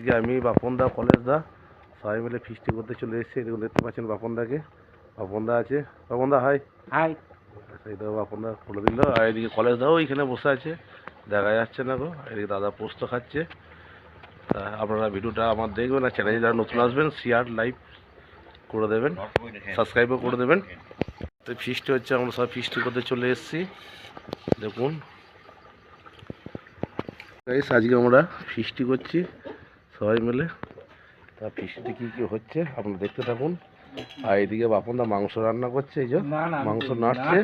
আজকে আমি বাপনদা কলেজদা সবাই মিলে ফিস্টি করতে চলে এসেছি এরকম দেখতে পাচ্ছেন বাপনদাকে। বাপনদা আছে। বাপনদা হাই হাই সেই তো বাপনদা খুলে দিল আর এদিকে কলেজদাও এখানে বসে আছে। দেখা যাচ্ছে না গো এদিকে দাদা পোস্ত খাচ্ছে। তা আপনারা ভিডিওটা আমার দেখবেন আর চ্যানেলে যারা নতুন আসবেন শেয়ার লাইভ করে দেবেন সাবস্ক্রাইবও করে দেবেন। তো ফিস্টি হচ্ছে আমরা সব ফিস্টি করতে চলে এসেছি। দেখুন। আজকে আমরা ফিস্টি করছি। সবাই মিলে। তা ফিস্টিতে কী কী হচ্ছে? আপনারা দেখতে থাকুন। আর এদিকে বাপনদা মাংস রান্না করছে এই যে মাংস নাড়ছে।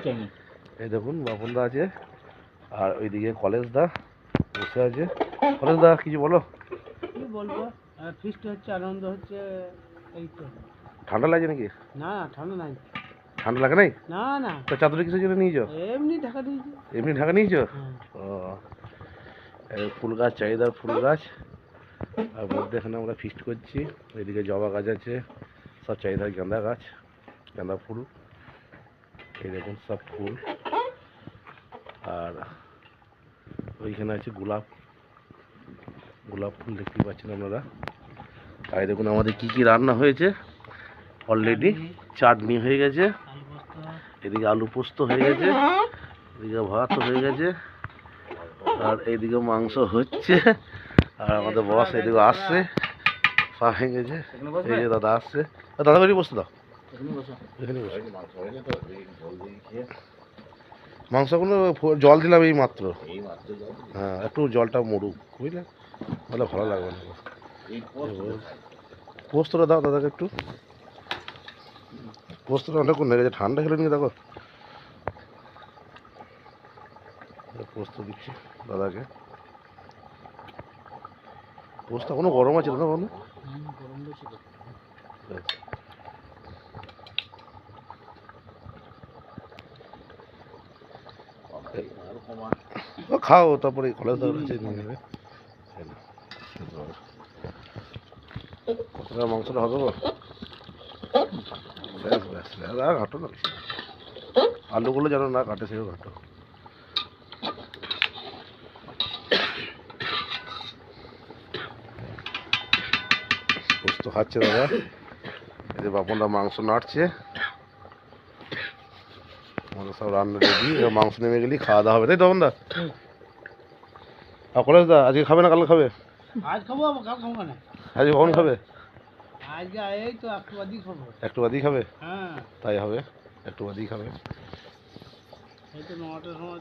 এই দেখুন বাপনদা আছে। আর ওইদিকে কলেজদা বসে আছে। কলেজদা কিছু বলো? কি বলব? ফিস্ট হচ্ছে আনন্দ হচ্ছে এই তো। ঠান্ডা লাগছে নাকি? না না ঠান্ডা নাই। ঠান্ডা লাগে নাই? না না। তো চাদরে কিসের জন্য নিয়েছো? এমনি ঢাকা দিয়েছি। এমনি ঢাকা নিয়েছো? হ্যাঁ। ও ফুল গাছ চাহিদার ফুল গাছ। আর মধ্যে এখানে আমরা ফিস্ট করছি। এদিকে জবা গাছ আছে, সব চাহিদার গাঁদা গাছ, গাঁদা ফুল। এই দেখুন সব ফুল। আর ওইখানে আছে গোলাপ। গোলাপ ফুল দেখতে পাচ্ছেন আপনারা। আর দেখুন আমাদের কি কি রান্না হয়েছে। অলরেডি চাটনি হয়ে গেছে। এদিকে আলু পোস্ত হয়ে গেছে। এদিকে ভাত হয়ে গেছে। আর এইদিকে মাংস হচ্ছে। আর আমাদের বস এদিকে আসছে। পা গেছে এই যে দাদা আসছে। দাদা বাড়ি বসতে দাও। এখানে বসো। এখানে বসো। মাংসগুলো জল দিলাম এই মাত্র। হ্যাঁ একটু জলটা মরুক বুঝলে? তাহলে ভালো লাগবে না। পোস্তটা দাও দাদাকে একটু। পোস্তটা অনেকক্ষণ লেগেছে ঠান্ডা খেলে নিয়ে দেখো। পোস্ত দিচ্ছি দাদাকে। পোস্ত এখনও গরম আছে না কোনো গরম বেশি খাও তারপরে কলেজ দাওয়ার নিয়ে নেবে। মাংসটা হবে ব্যাস ব্যাস ব্যাস, ঘাটো না। আলুগুলো যেন না কাটে সেও ঘাটো পোস্ত খাচ্ছে দাদা। এই যে বাপনরা মাংস নাড়ছে। আমাদের সব রান্না রেডি এবার মাংস নেমে গেলেই খাওয়া দাওয়া হবে তাই তো দা কলেজ দা আজকে খাবে না কালকে খাবে? আজ খাব কাল খাব না আজকে কখন খাবে? আজকে এই তো একটু বাদি খাব। একটু বাদেই খাবে? হ্যাঁ। তাই হবে একটু বাদেই খাবে।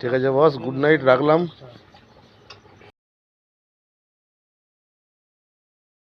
ঠিক আছে বস গুড নাইট রাখলাম।